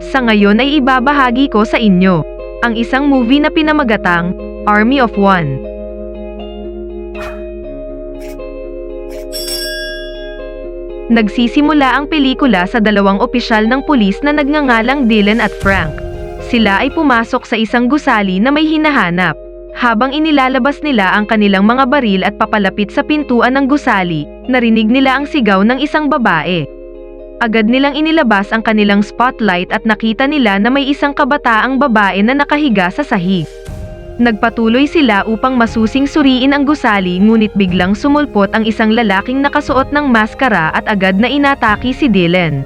Sa ngayon ay ibabahagi ko sa inyo ang isang movie na pinamagatang Army of One. Nagsisimula ang pelikula sa dalawang opisyal ng pulis na nagngangalang Dylan at Frank. Sila ay pumasok sa isang gusali na may hinahanap. Habang inilalabas nila ang kanilang mga baril at papalapit sa pintuan ng gusali, narinig nila ang sigaw ng isang babae. Agad nilang inilabas ang kanilang spotlight at nakita nila na may isang kabataang babae na nakahiga sa sahig. Nagpatuloy sila upang masusing suriin ang gusali ngunit biglang sumulpot ang isang lalaking nakasuot ng maskara at agad na inataki si Dylan.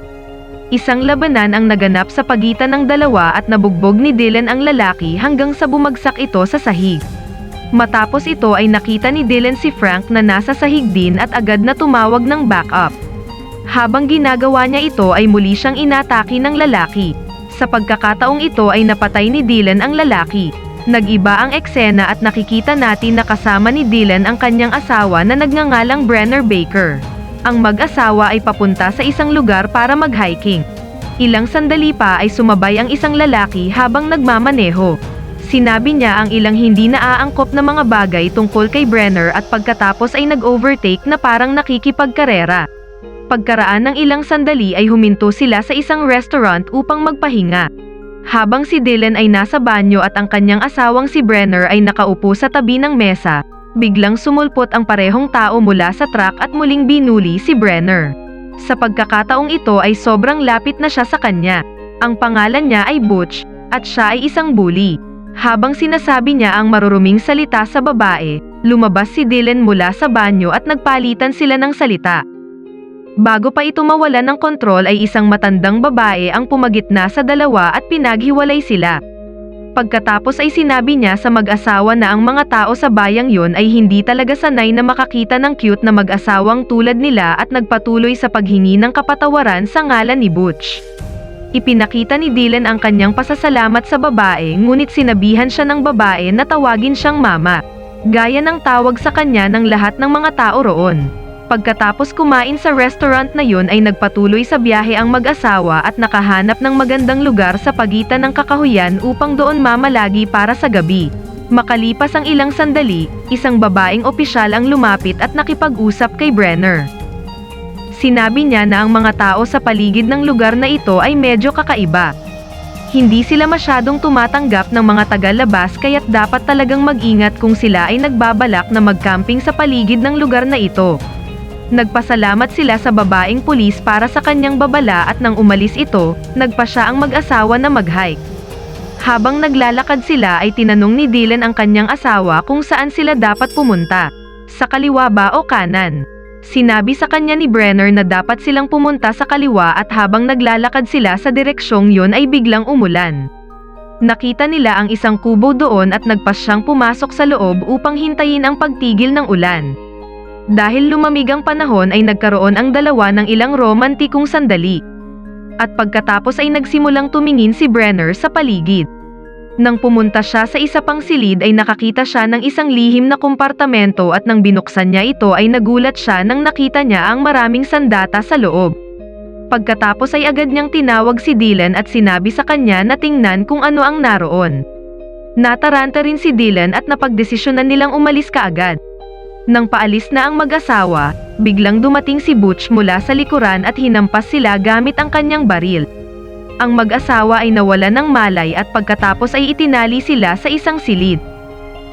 Isang labanan ang naganap sa pagitan ng dalawa at nabugbog ni Dylan ang lalaki hanggang sa bumagsak ito sa sahig. Matapos ito ay nakita ni Dylan si Frank na nasa sahig din at agad na tumawag ng backup. Habang ginagawa niya ito ay muli siyang inatake ng lalaki. Sa pagkakataong ito ay napatay ni Dylan ang lalaki. Nag-iba ang eksena at nakikita natin na kasama ni Dylan ang kanyang asawa na nagngangalang Brenner Baker. Ang mag-asawa ay papunta sa isang lugar para mag-hiking. Ilang sandali pa ay sumabay ang isang lalaki habang nagmamaneho. Sinabi niya ang ilang hindi naaangkop na mga bagay tungkol kay Brenner at pagkatapos ay nag-overtake na parang nakikipagkarera. Pagkaraan ng ilang sandali ay huminto sila sa isang restaurant upang magpahinga. Habang si Dylan ay nasa banyo at ang kanyang asawang si Brenner ay nakaupo sa tabi ng mesa, biglang sumulpot ang parehong tao mula sa truck at muling binuli si Brenner. Sa pagkakataong ito ay sobrang lapit na siya sa kanya. Ang pangalan niya ay Butch, at siya ay isang bully. Habang sinasabi niya ang maruruming salita sa babae, lumabas si Dylan mula sa banyo at nagpalitan sila ng salita. Bago pa ito mawalan ng kontrol ay isang matandang babae ang pumagitna sa dalawa at pinaghiwalay sila. Pagkatapos ay sinabi niya sa mag-asawa na ang mga tao sa bayang yon ay hindi talaga sanay na makakita ng cute na mag-asawang tulad nila at nagpatuloy sa paghingi ng kapatawaran sa ngalan ni Butch. Ipinakita ni Dylan ang kanyang pasasalamat sa babae ngunit sinabihan siya ng babae na tawagin siyang mama. Gaya ng tawag sa kanya ng lahat ng mga tao roon. Pagkatapos kumain sa restaurant na yun ay nagpatuloy sa biyahe ang mag-asawa at nakahanap ng magandang lugar sa pagitan ng kakahuyan upang doon mamalagi para sa gabi. Makalipas ang ilang sandali, isang babaeng opisyal ang lumapit at nakipag-usap kay Brenner. Sinabi niya na ang mga tao sa paligid ng lugar na ito ay medyo kakaiba. Hindi sila masyadong tumatanggap ng mga taga-labas kaya't dapat talagang mag-ingat kung sila ay nagbabalak na mag-camping sa paligid ng lugar na ito. Nagpasalamat sila sa babaeng pulis para sa kanyang babala at nang umalis ito, nagpa siya ang mag-asawa na mag-hike. Habang naglalakad sila ay tinanong ni Dylan ang kanyang asawa kung saan sila dapat pumunta. Sa kaliwa ba o kanan? Sinabi sa kanya ni Brenner na dapat silang pumunta sa kaliwa at habang naglalakad sila sa direksyong yon ay biglang umulan. Nakita nila ang isang kubo doon at nagpas siyang pumasok sa loob upang hintayin ang pagtigil ng ulan. Dahil lumamig ang panahon ay nagkaroon ang dalawa ng ilang romantikong sandali. At pagkatapos ay nagsimulang tumingin si Brenner sa paligid. Nang pumunta siya sa isa pang silid ay nakakita siya ng isang lihim na kompartamento at nang binuksan niya ito ay nagulat siya nang nakita niya ang maraming sandata sa loob. Pagkatapos ay agad niyang tinawag si Dylan at sinabi sa kanya na tingnan kung ano ang naroon. Nataranta rin si Dylan at napagdesisyonan nilang umalis kaagad. Nang paalis na ang mag-asawa, biglang dumating si Butch mula sa likuran at hinampas sila gamit ang kanyang baril. Ang mag-asawa ay nawala ng malay at pagkatapos ay itinali sila sa isang silid.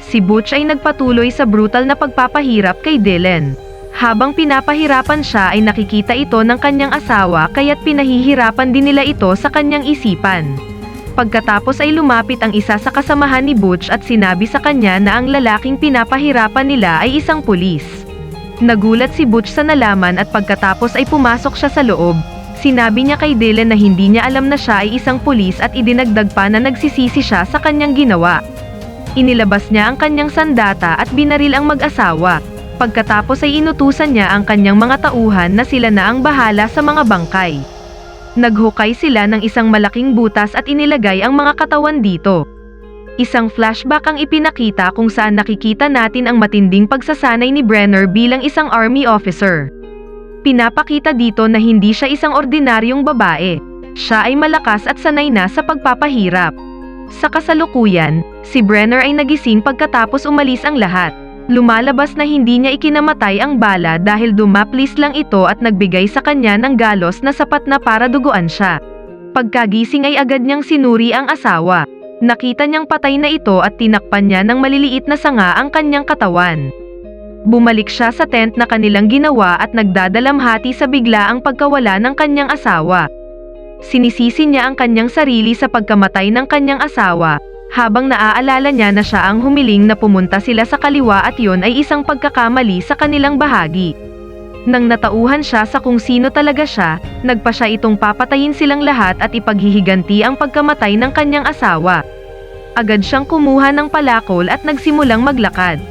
Si Butch ay nagpatuloy sa brutal na pagpapahirap kay Dylan. Habang pinapahirapan siya ay nakikita ito ng kanyang asawa kaya't pinahihirapan din nila ito sa kanyang isipan. Pagkatapos ay lumapit ang isa sa kasamahan ni Butch at sinabi sa kanya na ang lalaking pinapahirapan nila ay isang pulis. Nagulat si Butch sa nalaman at pagkatapos ay pumasok siya sa loob. Sinabi niya kay Dylan na hindi niya alam na siya ay isang pulis at idinagdag pa na nagsisisi siya sa kanyang ginawa. Inilabas niya ang kanyang sandata at binaril ang mag-asawa. Pagkatapos ay inutusan niya ang kanyang mga tauhan na sila na ang bahala sa mga bangkay. Naghukay sila ng isang malaking butas at inilagay ang mga katawan dito. Isang flashback ang ipinakita kung saan nakikita natin ang matinding pagsasanay ni Brenner bilang isang army officer. Pinapakita dito na hindi siya isang ordinaryong babae. Siya ay malakas at sanay na sa pagpapahirap. Sa kasalukuyan, si Brenner ay nagising pagkatapos umalis ang lahat. Lumalabas na hindi niya ikinamatay ang bala dahil dumaplis lang ito at nagbigay sa kanya ng galos na sapat na para duguan siya. Pagkagising ay agad niyang sinuri ang asawa. Nakita niyang patay na ito at tinakpan niya ng maliliit na sanga ang kanyang katawan. Bumalik siya sa tent na kanilang ginawa at nagdadalamhati sa bigla ang pagkawala ng kanyang asawa. Sinisisi niya ang kanyang sarili sa pagkamatay ng kanyang asawa, habang naaalala niya na siya ang humiling na pumunta sila sa kaliwa at yon ay isang pagkakamali sa kanilang bahagi. Nang natauhan siya sa kung sino talaga siya, nagpa siya itong papatayin silang lahat at ipaghihiganti ang pagkamatay ng kanyang asawa. Agad siyang kumuha ng palakol at nagsimulang maglakad.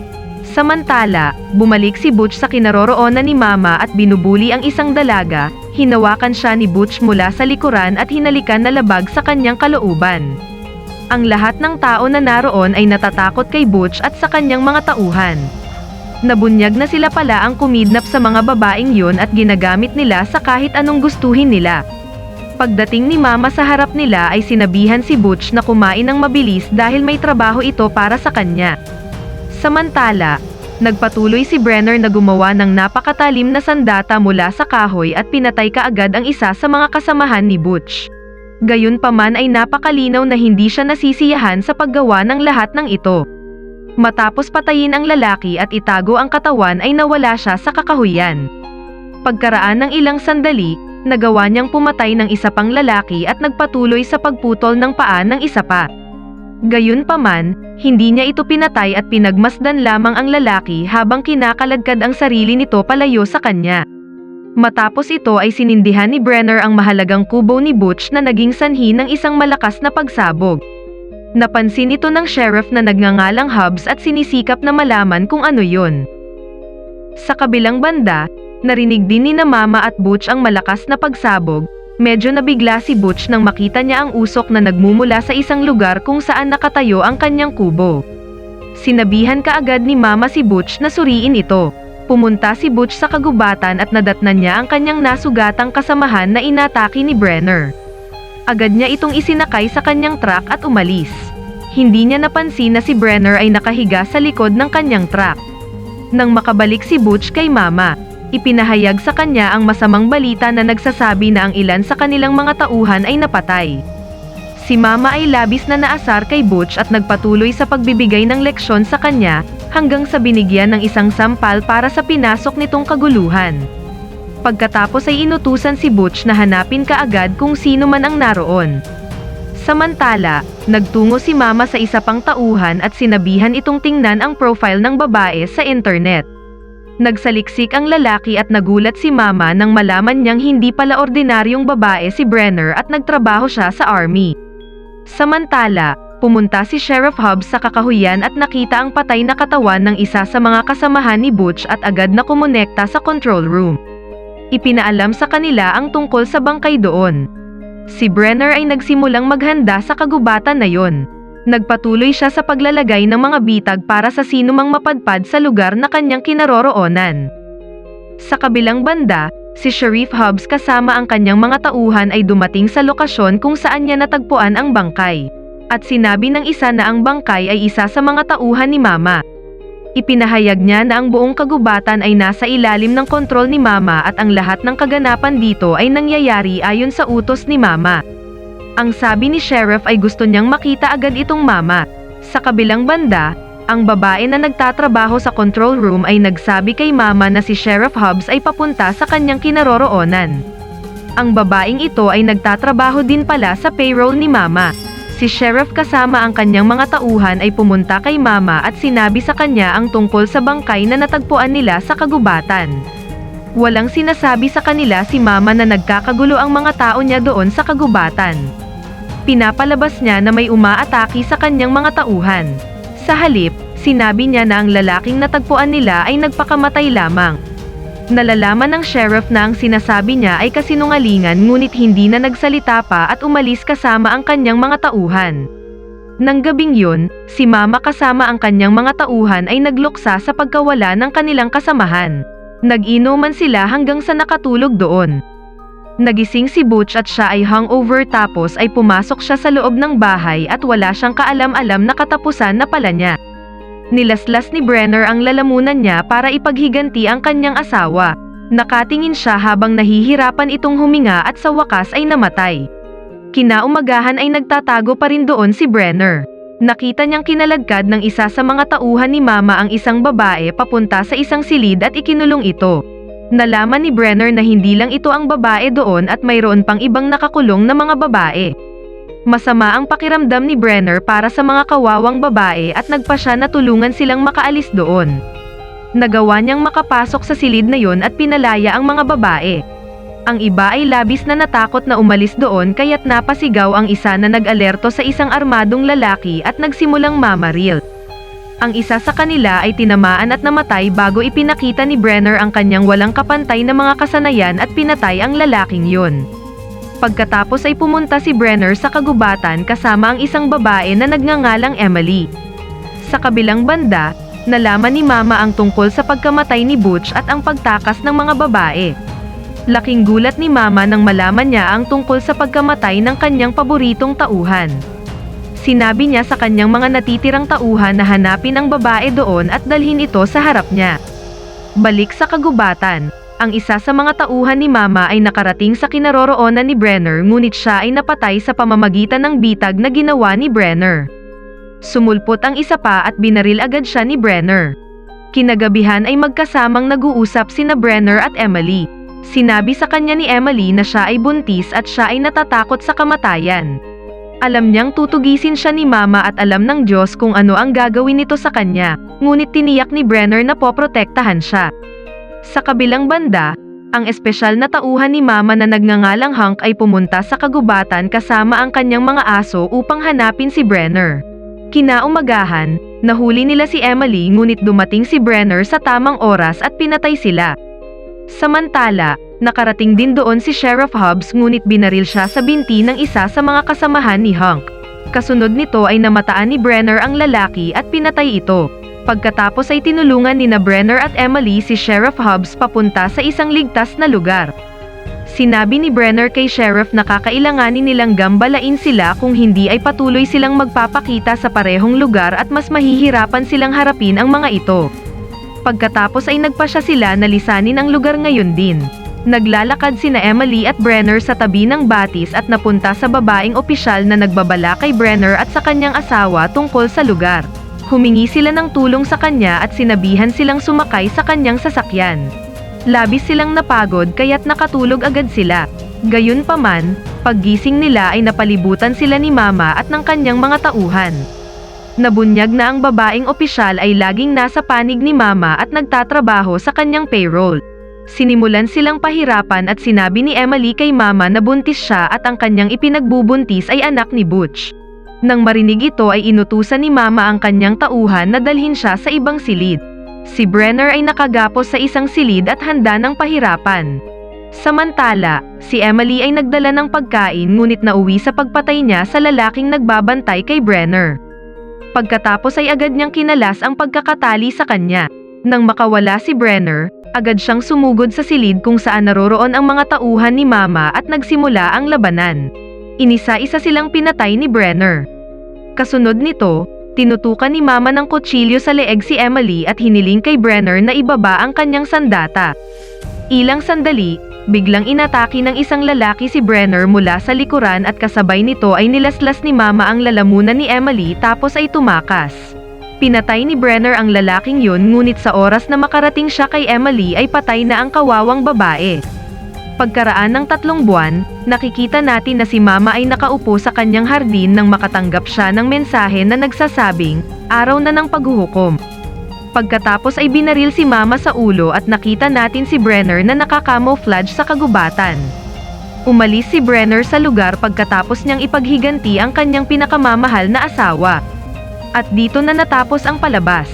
Samantala, bumalik si Butch sa kinaroroonan ni Mama at binubuli ang isang dalaga, hinawakan siya ni Butch mula sa likuran at hinalikan na labag sa kanyang kalooban. Ang lahat ng tao na naroon ay natatakot kay Butch at sa kanyang mga tauhan. Nabunyag na sila pala ang kumidnap sa mga babaeng yun at ginagamit nila sa kahit anong gustuhin nila. Pagdating ni Mama sa harap nila ay sinabihan si Butch na kumain ng mabilis dahil may trabaho ito para sa kanya. Samantala, nagpatuloy si Brenner na gumawa ng napakatalim na sandata mula sa kahoy at pinatay kaagad ang isa sa mga kasamahan ni Butch. Gayunpaman ay napakalinaw na hindi siya nasisiyahan sa paggawa ng lahat ng ito. Matapos patayin ang lalaki at itago ang katawan ay nawala siya sa kakahuyan. Pagkaraan ng ilang sandali, nagawa niyang pumatay ng isa pang lalaki at nagpatuloy sa pagputol ng paa ng isa pa. Gayunpaman, hindi niya ito pinatay at pinagmasdan lamang ang lalaki habang kinakaladkad ang sarili nito palayo sa kanya. Matapos ito ay sinindihan ni Brenner ang mahalagang kubo ni Butch na naging sanhi ng isang malakas na pagsabog. Napansin ito ng sheriff na nagngangalang Hubs at sinisikap na malaman kung ano yun. Sa kabilang banda, narinig din ni na Mama at Butch ang malakas na pagsabog, Medyo nabigla si Butch nang makita niya ang usok na nagmumula sa isang lugar kung saan nakatayo ang kanyang kubo. Sinabihan kaagad ni Mama si Butch na suriin ito. Pumunta si Butch sa kagubatan at nadatnan niya ang kanyang nasugatang kasamahan na inatake ni Brenner. Agad niya itong isinakay sa kanyang truck at umalis. Hindi niya napansin na si Brenner ay nakahiga sa likod ng kanyang truck. Nang makabalik si Butch kay Mama, ipinahayag sa kanya ang masamang balita na nagsasabi na ang ilan sa kanilang mga tauhan ay napatay. Si Mama ay labis na naasar kay Butch at nagpatuloy sa pagbibigay ng leksyon sa kanya hanggang sa binigyan ng isang sampal para sa pinasok nitong kaguluhan. Pagkatapos ay inutusan si Butch na hanapin kaagad kung sino man ang naroon. Samantala, nagtungo si Mama sa isa pang tauhan at sinabihan itong tingnan ang profile ng babae sa internet. Nagsaliksik ang lalaki at nagulat si Mama nang malaman niyang hindi pala ordinaryong babae si Brenner at nagtrabaho siya sa army. Samantala, pumunta si Sheriff Hubbs sa kakahuyan at nakita ang patay na katawan ng isa sa mga kasamahan ni Butch at agad na kumonekta sa control room. Ipinaalam sa kanila ang tungkol sa bangkay doon. Si Brenner ay nagsimulang maghanda sa kagubatan na yon. Nagpatuloy siya sa paglalagay ng mga bitag para sa sinumang mapadpad sa lugar na kanyang kinaroroonan. Sa kabilang banda, si Sheriff Hubbs kasama ang kanyang mga tauhan ay dumating sa lokasyon kung saan niya natagpuan ang bangkay. At sinabi ng isa na ang bangkay ay isa sa mga tauhan ni Mama. Ipinahayag niya na ang buong kagubatan ay nasa ilalim ng kontrol ni Mama at ang lahat ng kaganapan dito ay nangyayari ayon sa utos ni Mama. Ang sabi ni Sheriff ay gusto niyang makita agad itong mama. Sa kabilang banda, ang babae na nagtatrabaho sa control room ay nagsabi kay mama na si Sheriff Hubbs ay papunta sa kanyang kinaroroonan. Ang babaeng ito ay nagtatrabaho din pala sa payroll ni mama. Si Sheriff kasama ang kanyang mga tauhan ay pumunta kay mama at sinabi sa kanya ang tungkol sa bangkay na natagpuan nila sa kagubatan. Walang sinasabi sa kanila si mama na nagkakagulo ang mga tao niya doon sa kagubatan. Pinapalabas niya na may umaataki sa kanyang mga tauhan. Sa halip, sinabi niya na ang lalaking natagpuan nila ay nagpakamatay lamang. Nalalaman ng sheriff na ang sinasabi niya ay kasinungalingan ngunit hindi na nagsalita pa at umalis kasama ang kanyang mga tauhan. Nang gabing yun, si mama kasama ang kanyang mga tauhan ay nagluksa sa pagkawala ng kanilang kasamahan. Nag-inuman sila hanggang sa nakatulog doon. Nagising si Butch at siya ay hungover tapos ay pumasok siya sa loob ng bahay at wala siyang kaalam-alam na katapusan na pala niya. Nilaslas ni Brenner ang lalamunan niya para ipaghiganti ang kanyang asawa. Nakatingin siya habang nahihirapan itong huminga at sa wakas ay namatay. Kinaumagahan ay nagtatago pa rin doon si Brenner. Nakita niyang kinalagkad ng isa sa mga tauhan ni Mama ang isang babae papunta sa isang silid at ikinulong ito. Nalaman ni Brenner na hindi lang ito ang babae doon at mayroon pang ibang nakakulong na mga babae. Masama ang pakiramdam ni Brenner para sa mga kawawang babae at nagpa siya na tulungan silang makaalis doon. Nagawa niyang makapasok sa silid na yon at pinalaya ang mga babae. Ang iba ay labis na natakot na umalis doon kaya't napasigaw ang isa na nag-alerto sa isang armadong lalaki at nagsimulang mamaril. Ang isa sa kanila ay tinamaan at namatay bago ipinakita ni Brenner ang kanyang walang kapantay na mga kasanayan at pinatay ang lalaking yun. Pagkatapos ay pumunta si Brenner sa kagubatan kasama ang isang babae na nagngangalang Emily. Sa kabilang banda, nalaman ni Mama ang tungkol sa pagkamatay ni Butch at ang pagtakas ng mga babae. Laking gulat ni Mama nang malaman niya ang tungkol sa pagkamatay ng kanyang paboritong tauhan. Sinabi niya sa kanyang mga natitirang tauhan na hanapin ang babae doon at dalhin ito sa harap niya. Balik sa kagubatan, ang isa sa mga tauhan ni Mama ay nakarating sa kinaroroonan ni Brenner ngunit siya ay napatay sa pamamagitan ng bitag na ginawa ni Brenner. Sumulpot ang isa pa at binaril agad siya ni Brenner. Kinagabihan ay magkasamang nag-uusap sina Brenner at Emily. Sinabi sa kanya ni Emily na siya ay buntis at siya ay natatakot sa kamatayan. Alam niyang tutugisin siya ni Mama at alam ng Diyos kung ano ang gagawin nito sa kanya, ngunit tiniyak ni Brenner na poprotektahan siya. Sa kabilang banda, ang espesyal na tauhan ni Mama na nagngangalang Hank ay pumunta sa kagubatan kasama ang kanyang mga aso upang hanapin si Brenner. Kinaumagahan, nahuli nila si Emily ngunit dumating si Brenner sa tamang oras at pinatay sila. Samantala, nakarating din doon si Sheriff Hobbs ngunit binaril siya sa binti ng isa sa mga kasamahan ni Hank. Kasunod nito ay namataan ni Brenner ang lalaki at pinatay ito. Pagkatapos ay tinulungan ni na Brenner at Emily si Sheriff Hobbs papunta sa isang ligtas na lugar. Sinabi ni Brenner kay Sheriff na kakailanganin nilang gambalain sila kung hindi ay patuloy silang magpapakita sa parehong lugar at mas mahihirapan silang harapin ang mga ito. Pagkatapos ay nagpasya sila na lisanin ang lugar ngayon din. Naglalakad sina Emily at Brenner sa tabi ng batis at napunta sa babaeng opisyal na nagbabala kay Brenner at sa kanyang asawa tungkol sa lugar. Humingi sila ng tulong sa kanya at sinabihan silang sumakay sa kanyang sasakyan. Labis silang napagod kaya't nakatulog agad sila. Gayunpaman, paggising nila ay napalibutan sila ni Mama at ng kanyang mga tauhan. Nabunyag na ang babaeng opisyal ay laging nasa panig ni Mama at nagtatrabaho sa kanyang payroll. Sinimulan silang pahirapan at sinabi ni Emily kay Mama na buntis siya at ang kanyang ipinagbubuntis ay anak ni Butch. Nang marinig ito ay inutusan ni Mama ang kanyang tauhan na dalhin siya sa ibang silid. Si Brenner ay nakagapos sa isang silid at handa ng pahirapan. Samantala, si Emily ay nagdala ng pagkain ngunit nauwi sa pagpatay niya sa lalaking nagbabantay kay Brenner. Pagkatapos ay agad niyang kinalas ang pagkakatali sa kanya. Nang makawala si Brenner, agad siyang sumugod sa silid kung saan naroroon ang mga tauhan ni Mama at nagsimula ang labanan. Inisa-isa silang pinatay ni Brenner. Kasunod nito, tinutukan ni Mama ng kutsilyo sa leeg si Emily at hiniling kay Brenner na ibaba ang kanyang sandata. Ilang sandali, biglang inatake ng isang lalaki si Brenner mula sa likuran at kasabay nito ay nilaslas ni Mama ang lalamunan ni Emily tapos ay tumakas. Pinatay ni Brenner ang lalaking yun ngunit sa oras na makarating siya kay Emily ay patay na ang kawawang babae. Pagkaraan ng tatlong buwan, nakikita natin na si Mama ay nakaupo sa kanyang hardin nang makatanggap siya ng mensahe na nagsasabing, araw na ng paghuhukom. Pagkatapos ay binaril si Mama sa ulo at nakita natin si Brenner na nakakamouflage sa kagubatan. Umalis si Brenner sa lugar pagkatapos niyang ipaghiganti ang kanyang pinakamamahal na asawa. At dito na natapos ang palabas.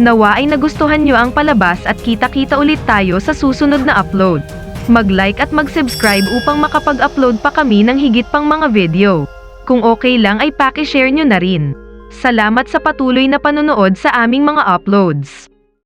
Nawa ay nagustuhan niyo ang palabas at kita-kita ulit tayo sa susunod na upload. Mag-like at mag-subscribe upang makapag-upload pa kami ng higit pang mga video. Kung okay lang ay paki-share nyo na rin. Salamat sa patuloy na panonood sa aming mga uploads.